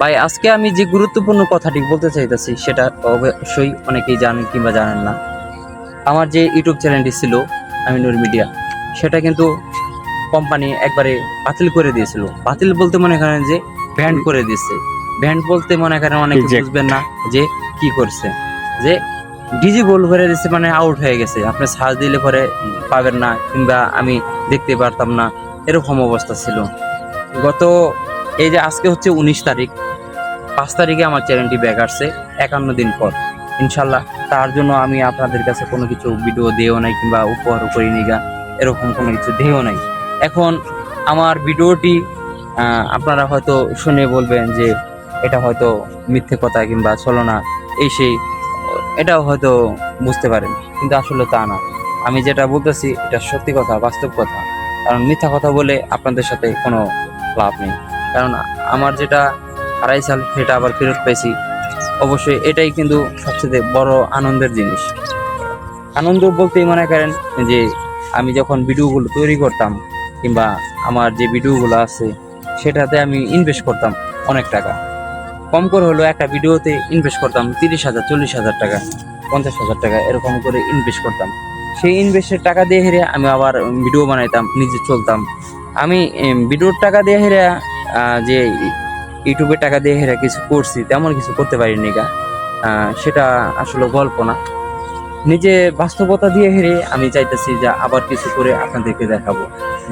ভাই আজকে আমি যে গুরুত্বপূর্ণ কথাটি বলতে চাইতেছি সেটা অবশ্যই অনেকেই জানেন কিংবা জানেন না। আমার যে ইউটিউব চ্যানেলটি ছিল আমিনুর মিডিয়া সেটা কিন্তু কোম্পানি একবারে বাতিল করে দিয়েছিল। বাতিল বলতে মনে করেন যে ব্যান্ড করে দিয়েছে। ব্যান্ড বলতে মনে করেন অনেকে বুঝবেন না যে কি করছে। যে ডিজি বল করে দিচ্ছে মানে আউট হয়ে গেছে। আপনি সার্চ দিলে পরে পাবেন না কিংবা আমি দেখতে পারতাম না। এরকম অবস্থা ছিল। গত এই যে আজকে হচ্ছে উনিশ তারিখ পাঁচ তারিখে আমার চ্যানেলটি ব্যাক আসছে একান্ন দিন পর। ইনশাল্লাহ তার জন্য আমি আপনাদের কাছে কোনো কিছু ভিডিও দিয়েও নাই কিংবা উপহারও করি নিগা এরকম কোনো কিছু দিয়েও নাই। এখন আমার ভিডিওটি আপনারা হয়তো শুনে বলবেন যে এটা হয়তো মিথ্যে কথা কিংবা ছলনা এই সেই, এটাও হয়তো বুঝতে পারেন, কিন্তু আসলে তা না। আমি যেটা বলতেছি, এটা সত্যি কথা, বাস্তব কথা। কারণ মিথ্যা কথা বলে আপনাদের সাথে কোনো লাভ নেই। কারণ আমার যেটা আড়াই সাল সেটা আবার ফেরত পাইছি। অবশ্যই এটাই কিন্তু সবচেয়ে বড় আনন্দের জিনিস। আনন্দ বলতেই মনে করেন যে, আমি যখন ভিডিওগুলো তৈরি করতাম কিংবা আমার যে ভিডিওগুলো আছে, সেটাতে আমি ইনভেস্ট করতাম অনেক টাকা। কম করে হলো একটা ভিডিওতে ইনভেস্ট করতাম তিরিশ হাজার, চল্লিশ হাজার টাকা, পঞ্চাশ হাজার টাকা এরকম করে ইনভেস্ট করতাম। সেই ইনভেস্টের টাকা দিয়ে হেরে আমি আবার ভিডিও বানাইতাম, নিজে চলতাম। আমি ভিডিওর টাকা দিয়ে হেরে যে ইউটিউবে টাকা দিয়ে হেরে কিছু করছি, তেমন কিছু করতে পারিনি গা। সেটা আসলে গল্প না। নিজে বাস্তবতা দিয়ে হেরে আমি চাইতেছি যে আবার কিছু করে আপনাদেরকে দেখাবো।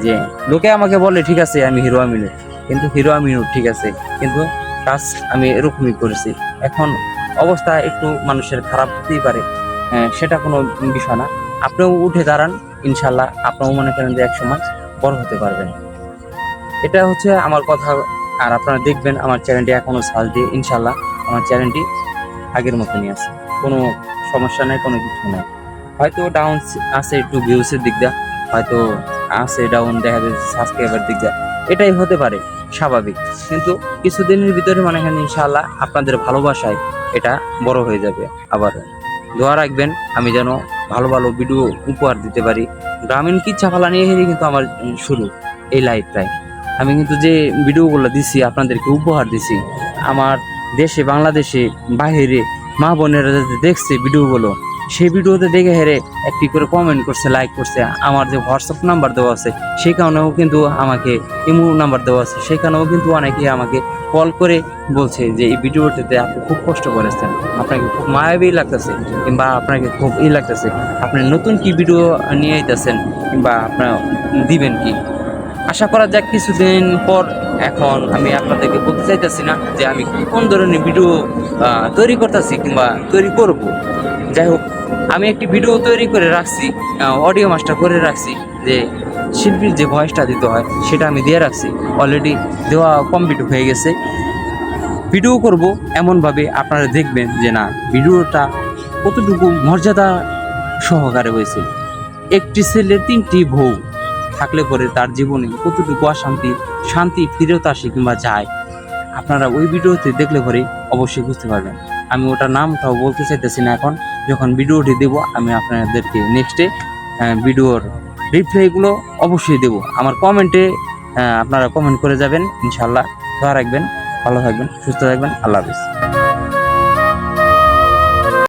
যে লোকে আমাকে বলে, ঠিক আছে, আমি হিরো আমিনু কিন্তু হিরো আমিনু ঠিক আছে, কিন্তু কাজ আমি এরকমই করেছি। এখন অবস্থা একটু মানুষের খারাপ হতেই পারে। সেটা কোনো বিষয় না। আপনিও উঠে দাঁড়ান, ইনশাল্লাহ। আপনিও মনে করেন যে একসময় বড় হতে পারবেন। এটা হচ্ছে আমার কথা আর আপনারা দেখবেন আমার চ্যানেলটি এখনও সার্চ দিয়ে ইনশাল্লাহ আমার চ্যানেলটি আগের মতনই আছে। কোনো সমস্যা নেই, কোনো কিছু নেই। হয়তো ডাউন আছে একটু ভিউসের দিক দিয়ে, হয়তো আছে ডাউন দেখা যাচ্ছে সাবস্ক্রাইবার দিক দিয়ে। এটাই হতে পারে, স্বাভাবিক। কিন্তু কিছুদিনের ভিতরে মনে হয় ইনশাল্লাহ আপনাদের ভালোবাসায় এটা বড় হয়ে যাবে আবার। দোয়া রাখবেন, আমি যেন ভালো ভালো ভিডিও উপহার দিতে পারি। গ্রামীণ কি চাপালা নিয়ে কিন্তু আমার শুরু, এই লাইফটাই আমি কিন্তু যে ভিডিওগুলো দিছি, আপনাদেরকে উপহার দিছি, আমার দেশে, বাংলাদেশে বাইরে মা বোনেরা যাতে দেখছে ভিডিওগুলো, সেই ভিডিওতে দেখে হেরে একটি করে কমেন্ট করছে লাইক করছে। আমার যে হোয়াটসঅ্যাপ নাম্বার দেওয়া আছে সেই কারণেও কিন্তু আমাকে ইমো নাম্বার দেওয়া আছে, সেখানেও কিন্তু অনেকে আমাকে কল করে বলছে যে, এই ভিডিওটিতে আপনি খুব কষ্ট করেছেন। আপনাকে খুব মায়াবী লাগতেছে কিংবা আপনাকে খুব ই লাগতেছে। আপনি নতুন কি ভিডিও নিয়ে আইতেছেন কিংবা আপনার দিবেন কি? আশা করা যাক কিছুদিন পর এখন আমি আপনাদেরকে বলতে চাইতেছি না যে আমি কোন ধরনের ভিডিও তৈরি করতেছি কিংবা তৈরি করব। যাই হোক, আমি একটি ভিডিও তৈরি করে রাখছি অডিও মাস্টার করে রাখছি যে শিল্পীর যে ভয়েসটা দিতে হয় সেটা আমি দিয়ে রাখছি। অলরেডি দেওয়া কমপ্লিট হয়ে গেছে। ভিডিও করব এমনভাবে আপনারা দেখবেন যে না, ভিডিওটা কতটুকু মর্যাদা সহকারে হয়েছে। একটি ছেলে, তিনটি বউ। থাকলে পরে তার জীবনে কতটুকু অশান্তি, শান্তি ফিরেও আসে কিংবা যায়। আপনারা ওই ভিডিওতে দেখলে পরে অবশ্যই বুঝতে পারবেন। আমি ওটার নামটাও বলতে চাইতেছি না এখন। যখন ভিডিওটি দেব, আমি আপনাদেরকে নেক্সটে ভিডিওর রিপ্লাইগুলো অবশ্যই দেব। আমার কমেন্টে আপনারা কমেন্ট করে যাবেন ইনশাল্লাহ দোয়া রাখবেন, ভালো থাকবেন, সুস্থ থাকবেন। আল্লাহ হাফিজ।